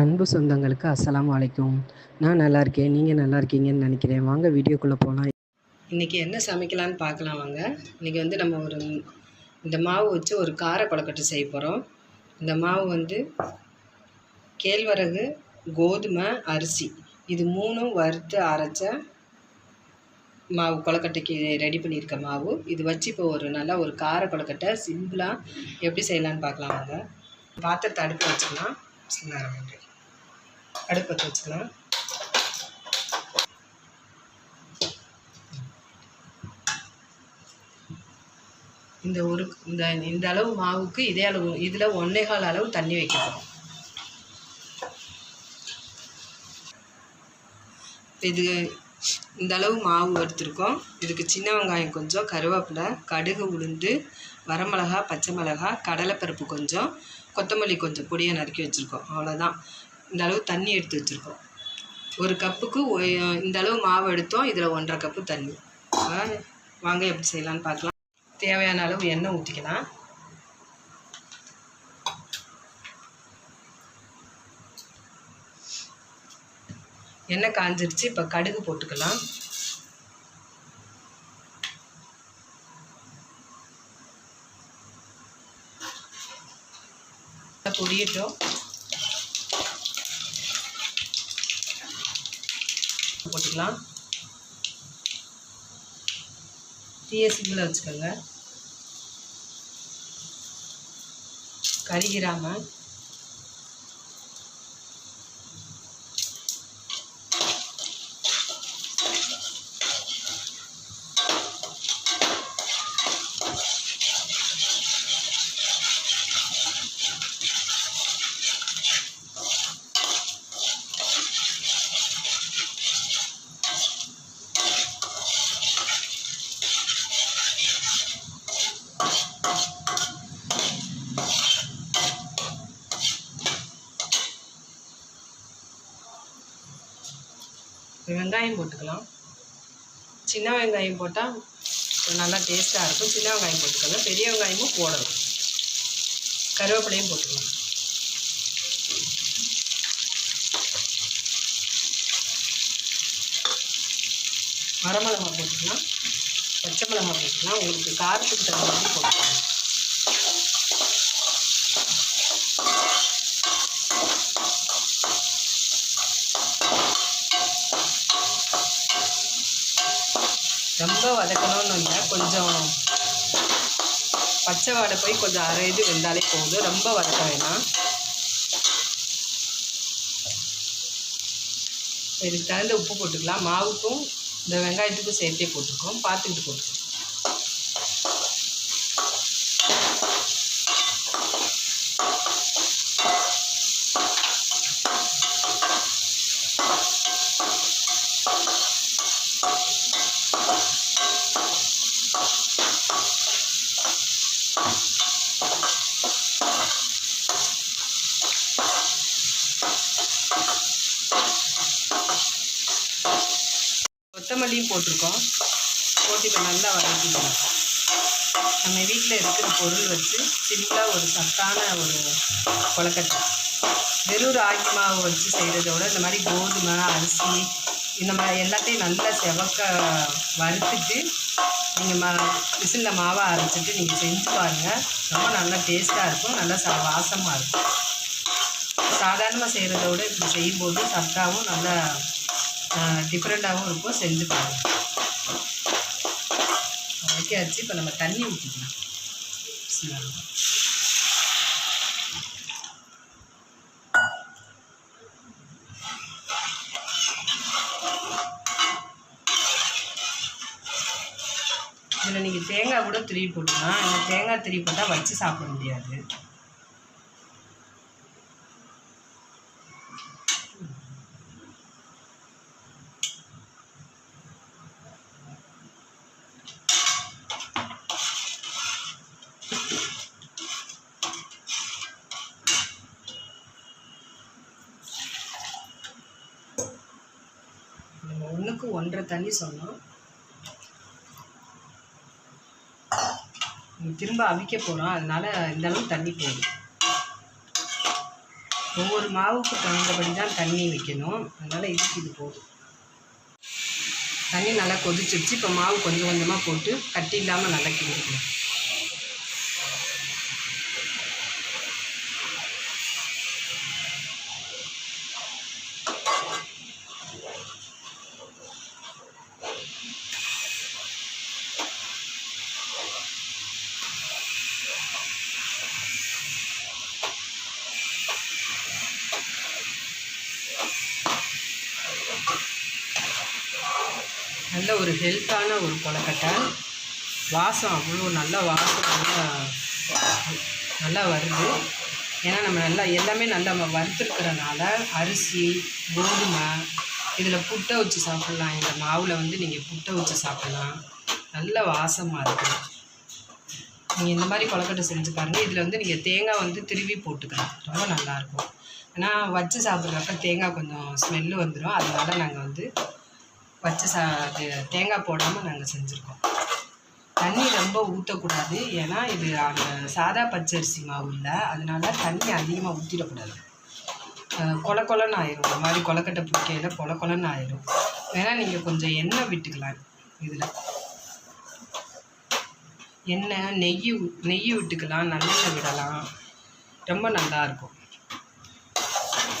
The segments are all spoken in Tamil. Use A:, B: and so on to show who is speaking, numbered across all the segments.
A: அன்பு சொந்தங்களுக்கு அஸ்லாம் அலைக்கும். நான் நல்லா இருக்கேன் நீங்கள் நல்லா இருக்கீங்கன்னு நினைக்கிறேன். வாங்க வீடியோக்குள்ளே போகலாம் இன்றைக்கி என்ன சமைக்கலான்னு பார்க்கலாம் வாங்க. இன்றைக்கி வந்து நம்ம ஒரு இந்த மாவு வச்சு ஒரு கார கொழக்கட்டை செய்ய போகிறோம் இந்த மாவு வந்து கேழ்வரகு கோதுமை அரிசி. இது மூணும் வறுத்து அரைச்ச மாவு கொழக்கட்டைக்கு ரெடி பண்ணியிருக்க மாவு. இது வச்சு இப்போ ஒரு நல்லா ஒரு கார கொழக்கட்டை சிம்பிளாக எப்படி செய்யலான்னு பார்க்கலாம் வாங்க. பாத்திரத்தை அடுப்பு வச்சுக்கலாம். அடுப்பு பற்ற வச்சுக்கலாம் இந்த ஒரு இந்த இந்த அளவு மாவுக்கு இதே அளவு இதில் ஒன்றே கால் அளவு தண்ணி வைக்கணும். இது இந்த அளவு மாவு வறுத்துருக்கோம் இதுக்கு சின்ன வெங்காயம் கொஞ்சம் கருவேப்பிலை கடுகு உளுந்து வரமிளகா பச்சை மிளகா கடலைப்பருப்பு கொஞ்சம் கொத்தமல்லி கொஞ்சம் பொடியை நறுக்கி வச்சுருக்கோம். அவ்வளோதான் இந்த அளவு தண்ணி எடுத்து வச்சுருக்கோம். ஒரு கப்புக்கு இந்த அளவு மாவு எடுத்தோம். இதில் ஒன்றரை கப்பு தண்ணி. வாங்க எப்படி செய்யலான்னு பார்க்கலாம். தேவையான அளவு எண்ணெய் ஊற்றிக்கலாம் எண்ணெய் காஞ்சிருச்சு. இப்போ கடுகு போட்டுக்கலாம். பொரியட்டும் போட்டுக்கலாம் தீய வச்சுக்கோங்க கரிகிராம வெங்காயம் போட்டுக்கலாம். சின்ன வெங்காயம் போட்டால் நல்லா டேஸ்ட்டாக இருக்கும். சின்ன வெங்காயம் போட்டுக்கோங்க. பெரிய வெங்காயமும் போடணும். கருவேப்பிலையும் போட்டுக்கலாம். வரமிளகா போட்டுக்கலாம். பச்சை மிளகா போட்டுக்கலாம். உங்களுக்கு காரத்துக்கு தகுந்த மாதிரி போட்டுக்கலாம். ரொம்ப வதக்கணும்னு இல்லை கொஞ்சம் பச்சை வாடை போய் கொஞ்சம் அரை இது வெந்தாலே போதும். ரொம்ப வதக்க வேணாம். இதுக்கு தகுந்த உப்பு போட்டுக்கலாம். மாவுக்கும் இந்த வெங்காயத்துக்கும் சேர்த்தே போட்டுக்கோம். பார்த்துக்கிட்டு போட்டுக்கோம் கொத்தமல்லியும் போட்டிருக்கோம். போட்டு இப்போ நல்லா வதக்கிக்கலாம் நம்ம வீட்டில் இருக்கிற பொருள் வச்சு சிம்பிளாக ஒரு சத்தான ஒரு கொழக்கட்டை. வெறும் ராகி மாவு வச்சு செய்கிறதோட இந்த மாதிரி கோதுமை அரிசி இந்த மாதிரி எல்லாத்தையும் நல்லா செவக்க வறுத்துட்டு நீங்கள் ம விசிலில் மாவை அரைச்சிட்டு நீங்கள் செஞ்சு பாருங்கள் ரொம்ப நல்லா டேஸ்ட்டாக இருக்கும். நல்லா ச வாசமாக இருக்கும். சாதாரணமாக செய்கிறத விட இப்படி செய்யும்போது சத்தாவும் நல்லா டிஃப்ரெண்ட்டாகவும் இருக்கும் செஞ்சு பாருங்கள் வைக்காச்சு இப்போ நம்ம தண்ணி ஊற்றிக்கலாம் இதில் நீங்கள் தேங்காய் கூட திருவி போட்டுக்கலாம். இந்த தேங்காய் திருவி போட்டால் வச்சு சாப்பிட முடியாது. நம்ம ஒன்றரை தண்ணி சொன்னோம் திரும்ப அவிக்க போகிறோம் அதனால இந்த அளவு தண்ணி போதும். ஒவ்வொரு மாவுக்கு தகுந்தபடி தான் தண்ணி வைக்கணும். அதனால் இதுக்கு இது போதும். தண்ணி நல்லா கொதிச்சிருச்சு. இப்போ மாவு கொஞ்சம் கொஞ்சமாக போட்டு கட்டி இல்லாமல் நல்லா கிண்டிக்கணும். நல்ல ஒரு ஹெல்த்தான ஒரு கொலக்கட்டை வாசம் அவ்வளோ நல்ல வாசம் நல்லா நல்லா வருது. ஏன்னா நம்ம நல்லா எல்லாமே நல்லா நம்ம வறுத்துருக்கிறனால அரிசி கோதுமை இதில் புட்டை வச்சு சாப்பிட்லாம். இந்த மாவில் வந்து நீங்கள் புட்டை வச்சு சாப்பிட்லாம். நல்ல வாசமாக இருக்கும் நீங்கள் இந்த மாதிரி கொலக்கட்டை செஞ்சு பாருங்கள் இதில் வந்து நீங்கள் தேங்காய் வந்து திருவி போட்டுக்கலாம். ரொம்ப நல்லாயிருக்கும் ஏன்னா வச்சு சாப்பிட்றப்ப தேங்காய் கொஞ்சம் ஸ்மெல்லு வந்துடும் அதனால் நாங்கள் வந்து வச்சு சா அது தேங்காய் போடாமல் நாங்கள் செஞ்சுருக்கோம். தண்ணி ரொம்ப ஊற்றக்கூடாது ஏன்னா இது அந்த சாதா பச்சரிசி மாவு இல்லை. அதனால தண்ணி அதிகமாக ஊற்றிடக்கூடாது அஹ் கொல கொலன்னு ஆயிரும். ஒரு மாதிரி கொலக்கட்டை பிடிக்கையில் கொல கொலன்னு ஆயிரும். வேணால் நீங்கள் கொஞ்சம் எண்ணெய் விட்டுக்கலாம் இதில். எண்ணெய் நெய் நெய் விட்டுக்கலாம். நல்லெண்ணெய் விடலாம். ரொம்ப நல்லாயிருக்கும்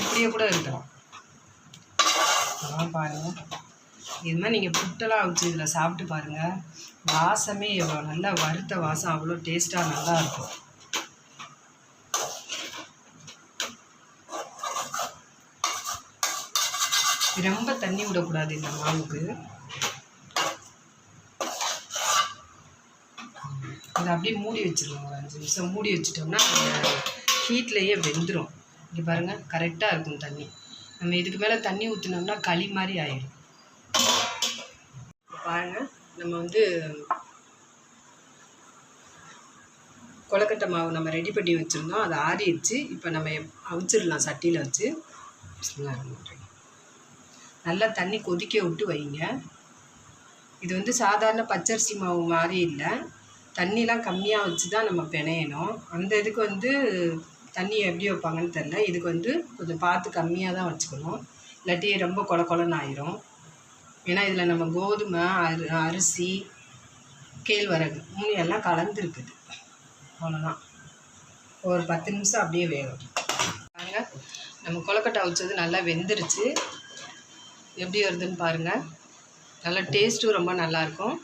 A: இப்படியே கூட இருக்கலாம். பாருங்கள் இது மாதிரி நீங்கள் புட்டெல்லாம் வச்சு இதில் சாப்பிட்டு பாருங்கள் வாசமே எவ்வளோ நல்லா வறுத்த வாசம் அவ்வளோ டேஸ்ட்டாக நல்லாயிருக்கும் ரொம்ப தண்ணி விடக்கூடாது இந்த மாவுக்கு. அதை அப்படியே மூடி வச்சிருவோம் ஒரு அஞ்சு நிமிஷம். மூடி வச்சிட்டோம்னா ஹீட்லேயே வெந்துடும் இங்கே பாருங்கள் கரெக்டாக இருக்கும் தண்ணி. நம்ம இதுக்கு மேலே தண்ணி ஊற்றினோம்னா களி மாதிரி ஆயிடும். பாருங்கள். நம்ம வந்து கொலக்கட்டை மாவு நம்ம ரெடி பண்ணி வச்சுருந்தோம். அதை ஆறிடுச்சு. இப்போ நம்ம அவிச்சிடலாம் சட்டியில் வச்சு. நல்லா தண்ணி கொதிக்க விட்டு வைங்க. இது வந்து சாதாரண பச்சரிசி மாவு மாதிரி இல்லை. தண்ணிலாம் கம்மியாக வச்சு தான் நம்ம பிணையணும். அந்த இதுக்கு வந்து தண்ணி எப்படி வைப்பாங்கன்னு தெரில இதுக்கு வந்து கொஞ்சம் பார்த்து கம்மியாக தான் வச்சுக்கணும். இல்லாட்டி ரொம்ப கொல கொலன்னு ஆயிரும். ஏன்னா இதில் நம்ம கோதுமை அரி அரிசி கேழ்வரகு மூணு எல்லாம் கலந்துருக்குது. அவ்வளோதான் ஒரு பத்து நிமிஷம் அப்படியே வேகும் பாருங்க நம்ம கொலக்கட்டை வச்சது நல்லா வெந்துருச்சு. எப்படி வருதுன்னு பாருங்கள் நல்லா டேஸ்ட்டும் ரொம்ப நல்லாயிருக்கும்.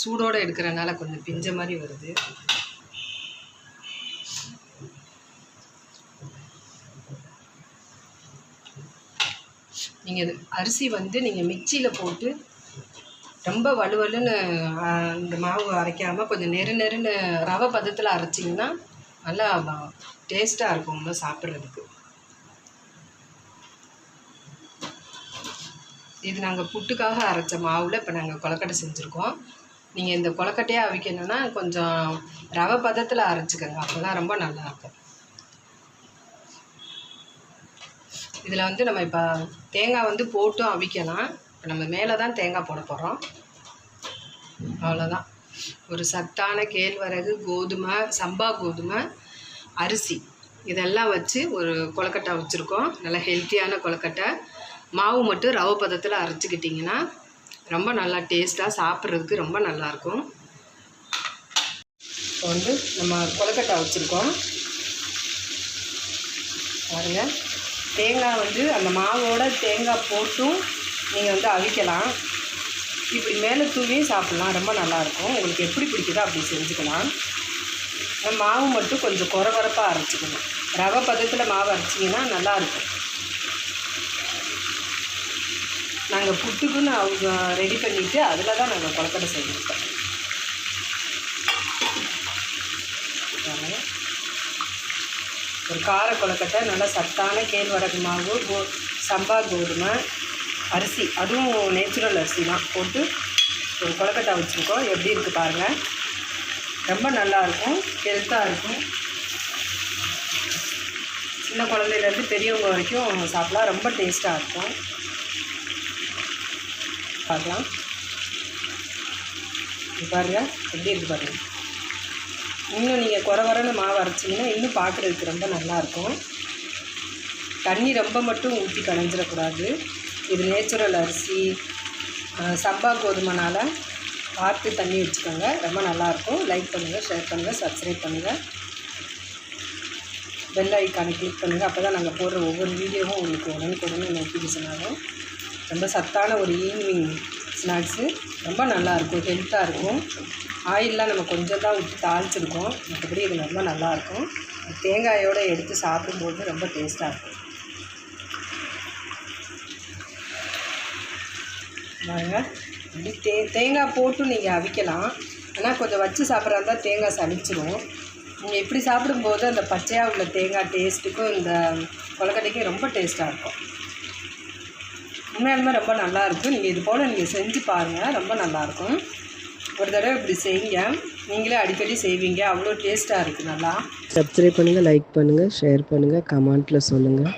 A: சூடோடு எடுக்கிறனால கொஞ்சம் பிஞ்ச மாதிரி வருது. நீங்கள் அரிசி வந்து நீங்கள் மிக்சியில் போட்டு ரொம்ப வலுவலுன்னு இந்த மாவு அரைக்காமல் கொஞ்சம் நெரு நெருன்னு ரவை பதத்தில் அரைச்சிங்கன்னா நல்லா டேஸ்ட்டாக இருக்கும் இன்னும் சாப்பிட்றதுக்கு. இது நாங்கள் புட்டுக்காக அரைச்ச மாவில் இப்போ நாங்கள் கொலக்கட்டை செஞ்சுருக்கோம். நீங்கள் இந்த கொலக்கட்டையாக அவிக்கணும்னா கொஞ்சம் ரவை பதத்தில் அரைச்சிக்கோங்க அப்போ தான் ரொம்ப நல்லாயிருக்கும் இதில் வந்து நம்ம இப்போ தேங்காய் வந்து போட்டும் அவிக்கலாம். இப்போ நம்ம மேலே தான் தேங்காய் போட போகிறோம். அவ்வளோதான். ஒரு சத்தான கேழ்வரகு கோதுமை சம்பா கோதுமை அரிசி. இதெல்லாம் வச்சு ஒரு கொலக்கட்டை வச்சுருக்கோம். நல்லா ஹெல்த்தியான கொலக்கட்டை மாவு மட்டும் ரவை பதத்தில் அரைச்சிக்கிட்டிங்கன்னா ரொம்ப நல்லா டேஸ்ட்டாக சாப்பிட்றதுக்கு ரொம்ப நல்லாயிருக்கும். இப்போ வந்து நம்ம கொலக்கட்டை வச்சுருக்கோம். பாருங்கள் தேங்காய் வந்து அந்த மாவோட தேங்காய் போட்டும் நீங்கள் வந்து அவிக்கலாம். இப்படி மேலே தூவியும் சாப்பிட்லாம். ரொம்ப நல்லாயிருக்கும். உங்களுக்கு எப்படி பிடிக்குதோ அப்படி செஞ்சுக்கலாம். மாவு மட்டும் கொஞ்சம் குறை குறைப்பாக அரைச்சிக்கணும். ரவை பதத்தில் மாவு அரைச்சிங்கன்னா நல்லாயிருக்கும். நாங்கள் புட்டுக்குன்னு அவங்க ரெடி பண்ணிவிட்டு அதில் தான் நாங்கள் கொலக்கட்டை செஞ்சுருக்கோம் பாருங்க. ஒரு கார கொழுக்கட்டை நல்லா சத்தான கேழ்வரகு மாவு கோ சம்பா கோதுமை அரிசி. அதுவும் நேச்சுரல் அரிசி தான் போட்டு ஒரு கொழுக்கட்டை வச்சுருக்கோம். எப்படி இருக்குது பாருங்கள் ரொம்ப நல்லாயிருக்கும் ஹெல்த்தாக இருக்கும். சின்ன குழந்தையிலேருந்து பெரியவங்க வரைக்கும் சாப்பிடலாம். ரொம்ப டேஸ்ட்டாக இருக்கும். பார்க்கலாம். இது எப்படி இருக்குது பாருங்கள் இன்னும் நீங்கள் குறை குறைன்னு மாவு அரைச்சிங்கன்னா இன்னும் பார்க்குறதுக்கு ரொம்ப நல்லாயிருக்கும். தண்ணி ரொம்ப மட்டும் ஊற்றி களைஞ்சிடக்கூடாது இது நேச்சுரல் அரிசி சம்பா கோதுமைனால பார்த்து தண்ணி வச்சுக்கோங்க. ரொம்ப நல்லாயிருக்கும். லைக் பண்ணுங்கள் ஷேர் பண்ணுங்கள் சப்ஸ்கிரைப் பண்ணுங்கள் பெல் ஐக்கானை கிளிக் பண்ணுங்கள் அப்போ தான் நாங்கள் போடுற ஒவ்வொரு வீடியோவும் உங்களுக்கு உடனுக்குடனே நோட்டிஃபிகேஷன் ஆகும். ரொம்ப சத்தான ஒரு ஈவினிங் ஸ்நாக்ஸு ரொம்ப நல்லாயிருக்கும் ஹெல்த்தாக இருக்கும். ஆயிலெலாம் நம்ம கொஞ்சம் தான் விட்டு தாளிச்சிருக்கோம். மற்றபடி இது ரொம்ப நல்லாயிருக்கும். தேங்காயோடு எடுத்து சாப்பிடும்போது ரொம்ப டேஸ்ட்டாக இருக்கும். பாருங்க. இப்படி தே தேங்காய் போட்டு நீங்கள் அவிக்கலாம். ஆனால் கொஞ்சம் வச்சு சாப்பிட்றா இருந்தால் தேங்காய் சளிச்சிடும் நீங்கள் இப்படி சாப்பிடும்போது அந்த பச்சையாக உள்ள தேங்காய் டேஸ்ட்டுக்கும் இந்த கொலக்கட்டைக்கும் ரொம்ப டேஸ்ட்டாக இருக்கும். உண்மையாலுமே ரொம்ப நல்லாயிருக்கும் நீங்கள் இது போல் நீங்கள் செஞ்சு பாருங்கள் ரொம்ப நல்லாயிருக்கும். ஒரு தடவை இப்படி செய்யுங்க. நீங்களே அடிக்கடி செய்வீங்க. அவ்வளோ டேஸ்ட்டாக இருக்குது நல்லா.
B: சப்ஸ்கிரைப் பண்ணுங்கள் லைக் பண்ணுங்கள் ஷேர் பண்ணுங்கள் கமெண்ட்டில் சொல்லுங்கள்